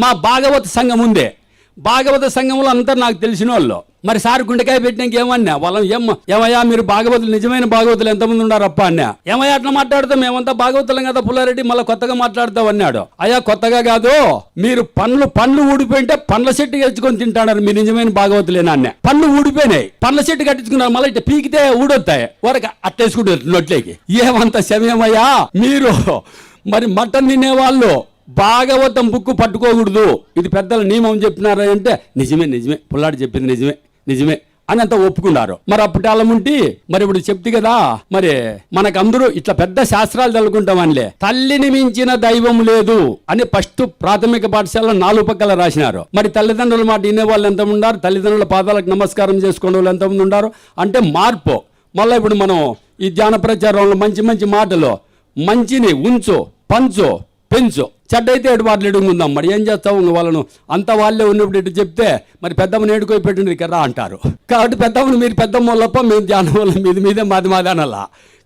మా భాగవత సంఘం ఉందే. భాగవత సంఘంలో అంతా నాకు తెలిసిన వాళ్ళు మరి సార్ గుండెకాయ పెట్టినాక ఏమన్నా? వాళ్ళం ఏం ఏమయ్యా మీరు భాగవతులు నిజమైన భాగవతులు ఎంతమంది ఉన్నారప్ప అన్నా. ఏమయ్యా అట్లా మాట్లాడతాం మేమంతా భాగవతులం కదా పుల్లారెడ్డి మళ్ళీ కొత్తగా మాట్లాడతాం అన్నాడు. అయ్యా కొత్తగా కాదు. మీరు పండ్లు పండ్లు ఊడిపోయింటే పండ్ల చెట్టు గెలుచుకొని తింటాడారు మీరు నిజమైన భాగవతులేనా అన్న పండ్లు ఊడిపోయినాయి. పండ్ల చెట్టు కట్టించుకున్నారు. మళ్ళీ ఇట్లా పీకితే ఊడొస్తాయి వరకు అట్టేసుకుంటారు నొట్లేకి. ఏమంత సమయమయ్యా మీరు మరి మటన్ తినేవాళ్ళు. భాగవతం బుక్కు పట్టుకోకూడదు. ఇది పెద్దల నియమం చెప్పినారు అంటే నిజమే నిజమే. పుల్లాడు చెప్పింది నిజమే నిజమే అని అంతా ఒప్పుకున్నారు. మరి అప్పటి ఉంటి మరి ఇప్పుడు చెప్తే కదా మరి మనకందరూ ఇట్లా పెద్ద శాస్త్రాలు చదువుకుంటామనిలే. తల్లిని మించిన దైవం లేదు అని ఫస్ట్ ప్రాథమిక పాఠశాలలో నాలుగు పక్కల రాసినారు. మరి తల్లిదండ్రుల మాట వినే వాళ్ళు ఎంతమంది ఉన్నారు తల్లిదండ్రుల పాదాలకు నమస్కారం చేసుకునే వాళ్ళు ఎంతమంది ఉన్నారు అంటే మార్పు. మళ్ళీ ఇప్పుడు మనం ఈ ధ్యాన ప్రచారంలో మంచి మంచి మాటలు మంచిని ఉంచు పంచు పెంచు. చెడ్డైతే ఎటు మాట్లాడుకుందాం మరి ఏం చేస్తావు? వాళ్ళను అంత వాళ్ళే ఉన్నప్పుడు ఇటు చెప్తే మరి పెద్దమ్మని ఏడుకోయి పెట్టింది కదా అంటారు. కాబట్టి పెద్దమ్మని మీరు పెద్దమ్మ వాళ్ళప్ప మీరు ధ్యానం వల్ల మీది మీదే మాది మాది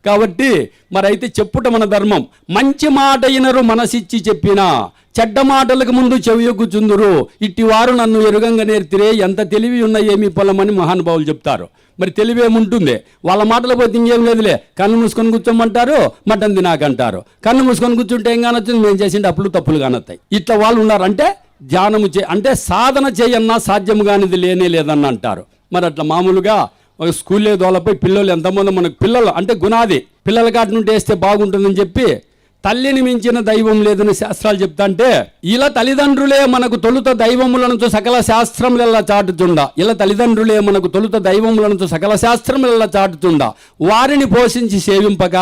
కాబట్టి మరి అయితే చెప్పుట మన ధర్మం. మంచి మాట అయినరు మనసిచ్చి చెప్పినా. చెడ్డ మాటలకు ముందు చెవియొగ్గుచుందురు ఇట్టివారు నన్ను ఎరుగంగా నేర్తిరే. ఎంత తెలివి ఉన్న ఏమి పొలమని మహానుభావులు చెప్తారు. మరి తెలివి ఏముంటుంది? వాళ్ళ మాటలు పోతే ఇంకేం లేదులే. కన్ను మూసుకొని కూర్చోమంటారు మటన్ తినాకంటారు. కన్ను మూసుకొని కూర్చుంటే ఏం కానొచ్చింది? మేము చేసిండే అప్పులు తప్పులు కానొస్తాయి ఇట్లా వాళ్ళు ఉన్నారంటే ధ్యానము చే అంటే సాధన చేయన్నా సాధ్యము కానిది లేనే లేదన్న అంటారు. మరి అట్లా మామూలుగా ఒక స్కూల్లో దోలపై పిల్లలు ఎంతమంది మనకు పిల్లలు అంటే గుణాది. పిల్లల కాటి నుండి వేస్తే బాగుంటుందని చెప్పి తల్లిని మించిన దైవం లేదని శాస్త్రాలు చెప్తాంటే ఇలా తల్లిదండ్రులే మనకు తొలుత దైవములను సకల శాస్త్రములెల్లా చాటుతుండ. ఇలా తల్లిదండ్రులే మనకు తొలుత దైవములను సకల శాస్త్రములెల్లా చాటుతుండ. వారిని పోషించి సేవింపక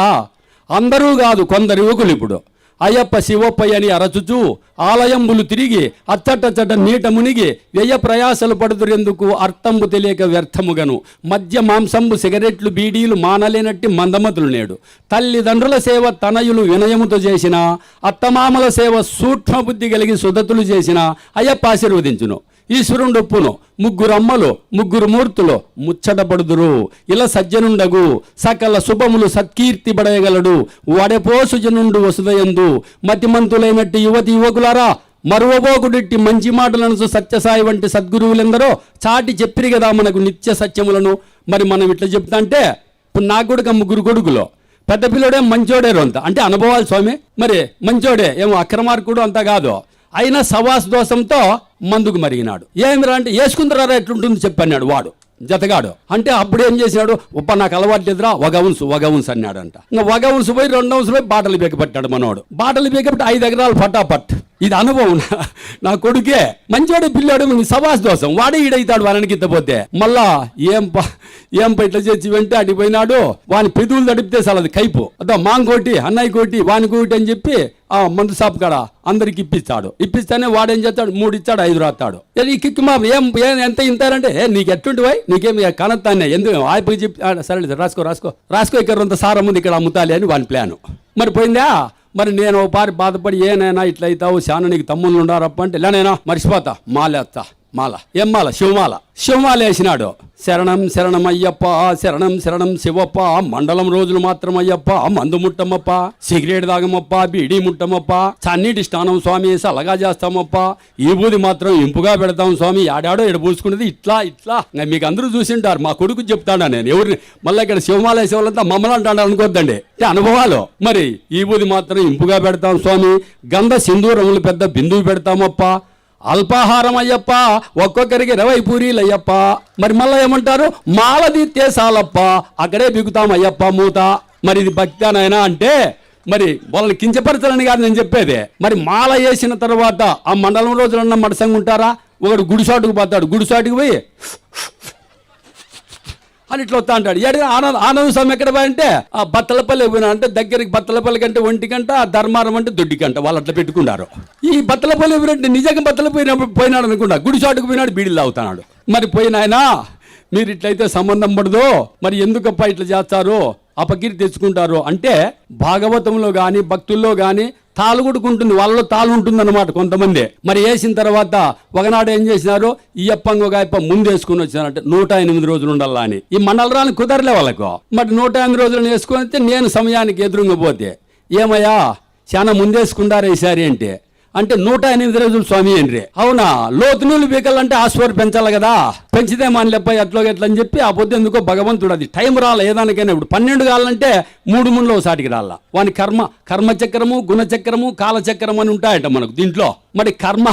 అందరూ కాదు కొందరు యువకులు ఇప్పుడు. అయ్యప్ప శివప్పయ్య అని అరచుచు ఆలయంబులు తిరిగి అచ్చటచ్చట నీట మునిగి వ్యయ ప్రయాసలు పడుతురెందుకు అర్థంబు తెలియక వ్యర్థముగను. మద్య మాంసంబు సిగరెట్లు బీడీలు మానలేనట్టి మందమతులు నేడు. తల్లిదండ్రుల సేవ తనయులు వినయముతో చేసిన అత్తమామల సేవ సూక్ష్మబుద్ధి కలిగి సుధతులు చేసిన అయ్యప్ప ఆశీర్వదించును. ఈశ్వరుండు ఒప్పును ముగ్గురు అమ్మలు ముగ్గురు మూర్తులు ముచ్చటపడుదురు. ఇలా సజ్జనుండగు సకల శుభములు సత్కీర్తి పడయగలడు. వడపోసు జనుండు వసుదయందు మతిమంతులైనట్టు యువతి యువకులారా మరువబోకుడిట్టి మంచి మాటలను సత్యసాయి వంటి సద్గురువులెందరో చాటి చెప్పిరి కదా మనకు నిత్య సత్యములను. మరి మనం ఇట్లా చెప్తా అంటే ఇప్పుడు నాకు కూడా ముగ్గురు కొడుకులు. పెద్ద పిల్లడే మంచోడే రొంత అంటే అనుభవాలు స్వామి. మరి మంచోడే ఏమో అక్రమార్కుడు అంతా కాదు. అయినా సవాస్ దోషంతో మందుకు మరిగినాడు. ఏమిరా అంటే వేసుకుందరా ఎట్లుంటుంది చెప్పన్నాడు వాడు జతగాడు. అంటే అప్పుడు ఏం చేసినాడు? ఉప్ప నాకు అలవాటు లేదురా వగవున్సు వగవున్స్ అన్నాడంట. ఇంకా వగవున్స్ పోయి రెండు పోయి బాటలు బీకపట్టాడు మనోడు. బాటలు బీకపట్టి ఐదు ఎకరాలు పటాపట్. ఇది అనుభవం. నా- కొడుకే మంచోడు పిల్లాడు సవాస్ దోషం. వాడే ఈడైతాడు వానికి ఇద్దపోతే మళ్ళా ఏం ఏం ప ఇట్లా చేసి వెంటే అడిపోయినాడు వాని పెదువులు తడిపితే సలది కైపు. అదో మాంకోటి అన్నయ్య కోటి వాని కోటి అని చెప్పి ఆ మందు షాప్ కాడ అందరికి ఇప్పిస్తాడు. ఇప్పిస్తేనే వాడేం చేస్తాడు? మూడు ఇచ్చాడు ఐదు రాస్తాడు. ఈ కిక్కు మా ఏం ఎంత ఇంతారంటే ఏ, నీకు ఎట్టుంటి పోయి నీకేం కనత్తానే ఎందుకు? ఆయపకి చెప్పి సరే రాసుకో రాసుకో. రాసుకో ఇక్కడ సారం ఉంది ఇక్కడ అమ్ముతాలి అని వాని ప్లాను. మరి పోయిందా? మరి నేను ఓ పారి బాధపడి ఏనైనా ఇట్లయితావు అవుతావు శాన నీకు తమ్ముళ్ళు ఉండారప్ప అంటే నేనా మర్చిపోతా మాలేస్తా మాల ఎమ్మాల శివమాల. శివమాల వేసినాడు. శరణం శరణం అయ్యప్ప శరణం శరణం శివప్ప మండలం రోజులు మాత్రం అయ్యప్ప మందు ముట్టమప్ప సిగరెట్ తాగమప్ప బీడి ముట్టమప్ప చన్నీటి స్నానం స్వామి సలగా చేస్తామప్ప ఈ బూది మాత్రం ఇంపుగా పెడతాం స్వామి ఆడాడో ఎడ పూసుకునేది ఇట్లా ఇట్లా. మీకు అందరూ చూసింటారు మా కొడుకు చెప్తాడా నేను ఎవరిని? మళ్ళీ ఇక్కడ శివమాల వేసే వాళ్ళంతా మమ్మల్ని అంటాడు అనుకోద్దండి. అనుభవాలు. మరి ఈ బూది మాత్రం ఇంపుగా పెడతాం స్వామి గంధ సింధూరములు పెద్ద బిందువు పెడతామప్ప అల్పాహారం అయ్యప్ప ఒక్కొక్కరికి ఇరవై పూరీలు అయ్యప్ప మరి మళ్ళీ ఏమంటారు? మాల సాలప్ప అక్కడే బిగుతాం అయ్యప్ప మూత. మరి ఇది భక్తానైనా అంటే మరి వాళ్ళని కించపరచాలని కాదు నేను చెప్పేది. మరి మాల వేసిన తర్వాత ఆ మండలం రోజులు ఉన్న మడసంగా ఉంటారా ఒకడు గుడిసాటుకు పోతాడు. గుడిసాటుకు పోయి అని ఇట్లా వస్తా అంటాడు. ఎడ ఆనంద ఆనంద స్వామి ఎక్కడ అంటే ఆ బత్తలపల్లి పోయినా అంటే దగ్గరికి బత్తలపల్లి కంటే ఒంటి గంట ఆ ధర్మారం అంటే దొడ్డి గంట వాళ్ళు అట్లా పెట్టుకున్నారు. ఈ బత్తలపల్లి పోయినట్టు నిజంగా బత్తల పోయినప్పుడు పోయినాడు అనుకున్నా గుడి చాటుకు పోయినాడు బీడీలు అవుతాడు మరి పోయినాయన మీరు ఇట్లయితే సంబంధం పడదు మరి ఎందుకప్ప ఇట్లా చేస్తారు? అపకీర్తి తెచ్చుకుంటారు. అంటే భాగవతంలో కానీ భక్తుల్లో కానీ తాలు ఉంటుంది వాళ్ళలో తాలు ఉంటుందన్నమాట కొంతమంది. మరి వేసిన తర్వాత ఒకనాడు ఏం చేసినారు? ఈ అప్పంగ ఒక అప్ప ముందు వేసుకుని వచ్చినారంటే నూట ఎనిమిది రోజులు ఉండాలా అని. ఈ మండలరాలు కుదరలే వాళ్ళకు. మరి నూట ఎనిమిది రోజులు వేసుకొని వస్తే నేను సమయానికి ఎదురుగా పోతే ఏమయ్యా చాలా ముందేసుకుంటారు ఈసారి అంటే? అంటే నూట ఎనిమిది రోజులు స్వామి అని అవునా? లోతునూలు నీళ్ళు అంటే ఆశ్వర్ పెంచాలి కదా. పెంచితే మానలేప్ప అట్లో ఎట్లా అని చెప్పి ఆ పొద్దు ఎందుకో భగవంతుడు అది. టైం రాలే ఏదానికైనా ఇప్పుడు. పన్నెండు కాలంటే మూడు ముండ్లో ఒకసాటికి రాల. వాని కర్మ కర్మ చక్రము గుణ కాల అని ఉంటాయట మనకు దీంట్లో. మరి కర్మ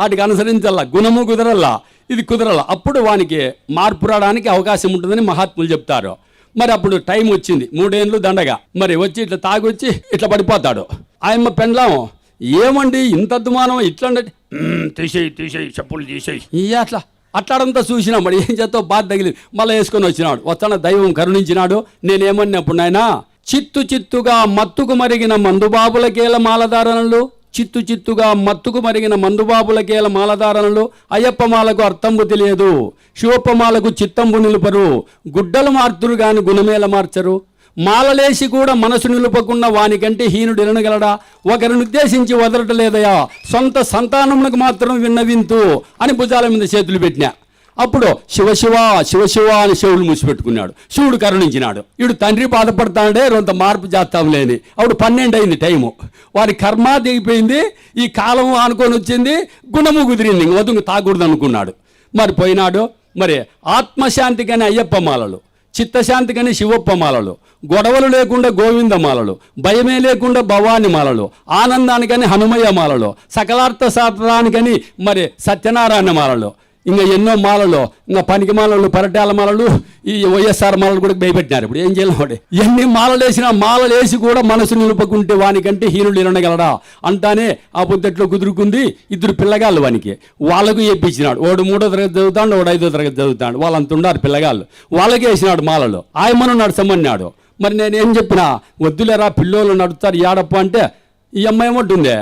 వాటికి అనుసరించాల గుణము కుదరల్లా. ఇది కుదరల అప్పుడు వానికి మార్పు రావడానికి అవకాశం ఉంటుందని మహాత్ములు చెప్తారు. మరి అప్పుడు టైం వచ్చింది. మూడేళ్ళు దండగా. మరి వచ్చి ఇట్లా తాగొచ్చి ఇట్లా పడిపోతాడు. ఆయమ్మ పెండ్లాం ఏమండి ఇంత అద్దుమానం ఇట్లా అంటే, "మ్మ్, తీసేయి తీసేయి చెప్పులు తీసేయి. ఇయ్య అట్లా అట్లాడంతా చూసినా మరి ఏం చేస్తావు? బాధ తగిలింది. మళ్ళీ వేసుకొని వచ్చినాడు. వస్తాన దైవం కరుణించినాడు. నేనేమన్నప్పుడు నాయన చిత్తు చిత్తుగా మత్తుకు మరిగిన మందుబాబులకేల మాలధారణలు చిత్తు చిత్తుగా మత్తుకు మరిగిన మందుబాబులకేల మాలధారణలు అయ్యప్ప మాలకు అర్థంబు తెలియదు. శివప్ప మాలకు చిత్తంబు నిలుపరు. గుడ్డలు మార్తురు గాని గుణమేల మార్చరు. మాలలేసి కూడా మనసు నిలుపకుండా వానికంటే హీనుడు వినగలడా ఒకరిని ఉద్దేశించి వదలటలేదయా సొంత సంతానమునకు మాత్రం విన్నవింతు అని భుజాల మీద చేతులు పెట్టినా. అప్పుడు శివశివ శివశివ అని శివుడు మూసిపెట్టుకున్నాడు. శివుడు కరుణించినాడు. వీడు తండ్రి బాధపడతాడే రొంత మార్పు చేస్తాం లేని. అప్పుడు పన్నెండు అయింది టైము. వారి కర్మ దిగిపోయింది ఈ కాలం అనుకొని వచ్చింది గుణము కుదిరింది. ఇంక వదుకు తాకూడదు అనుకున్నాడు మరి పోయినాడు. మరి ఆత్మశాంతికని అయ్యప్ప మాలలు. చిత్తశాంతి కానీ శివప్ప మాలలు గొడవలు లేకుండా గోవింద మాలలు భయమే లేకుండా భవాని మాలలు ఆనందానికని హనుమయ్య మాలలు సకలార్థ శాస్త్రానికని మరి సత్యనారాయణ మాలలు ఇంకా ఎన్నో మాలలు ఇంకా పనికి మాలలు పరటాల మాలలు ఈ వైఎస్ఆర్ మాలలు కూడా భయపెట్టినారు ఇప్పుడు. ఏం చేయాలి వాడు ఎన్ని మాలలు వేసినా మాలలు వేసి కూడా మనసు నిలుపుకుంటే వానికంటే హీనుడు నిలనగలడా? అంటానే ఆ పొద్దుట్లో కుదురుకుంది ఇద్దరు పిల్లగాళ్ళు వానికి. వాళ్ళకు చెప్పించినాడు వాడు మూడో తరగతి చదువుతాడు వాడు ఐదో తరగతి చదువుతాడు. వాళ్ళంత ఉన్నారు పిల్లగాళ్ళు. వాళ్ళకే వేసినాడు మాలలు. ఆయమనున్నాడు సమ్మన్నాడు మరి నేనేం చెప్పినా? వద్దులేరా పిల్లోళ్ళు నడుతారు ఏడప్ప అంటే ఈ అమ్మాయి ఏమంటుందే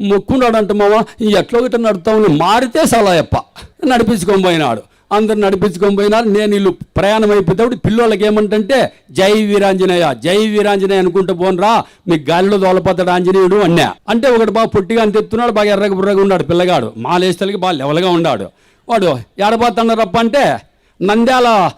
మొక్కున్నాడంట మామ ఈ ఎట్లో గిట్ట నడుతామని మారితే సలాయప్ప. నడిపించుకొని పోయినాడు. అందరు నడిపించుకొని పోయినారు. నేను వీళ్ళు ప్రయాణం అయిపోతే పిల్లోళ్ళకి ఏమంటే జై వీరాంజనేయ జై వీరాంజనేయ అనుకుంటూ పోనరా మీ గాలిలో దోలపోతాడు ఆంజనేయుడు అన్నా. అంటే ఒకటి బాగా పొట్టిగా అని తెస్తున్నాడు బాగా ఎర్రగ బుర్రగా ఉన్నాడు పిల్లగాడు. మాలేస్తలకి బాగా లెవెల్గా ఉన్నాడు. వాడు ఏడపోతున్నారప్ప అంటే నంద్యాల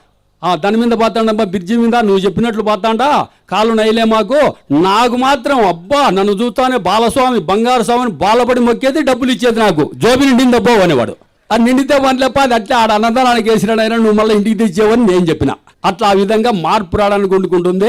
దాని మీద పోతాడమ్మా బ్రిడ్జి మీద నువ్వు చెప్పినట్లు పోతాడా? కాలు నైలే మాకు. నాకు మాత్రం అబ్బా నన్ను చూస్తానే బాలస్వామి బంగారు స్వామిని బాలపడి మొక్కేది డబ్బులు ఇచ్చేది నాకు. జోబి నిండింది అబ్బో అనేవాడు. అది నిండితే పనిలేప అది అట్లా ఆడ అన్నదానానికి వేసినాడు అయినా నువ్వు మళ్ళీ ఇంటికి తెచ్చేవని నేను చెప్పిన. అట్లా ఆ విధంగా మార్పు రావడానికి వండుకుంటుంది.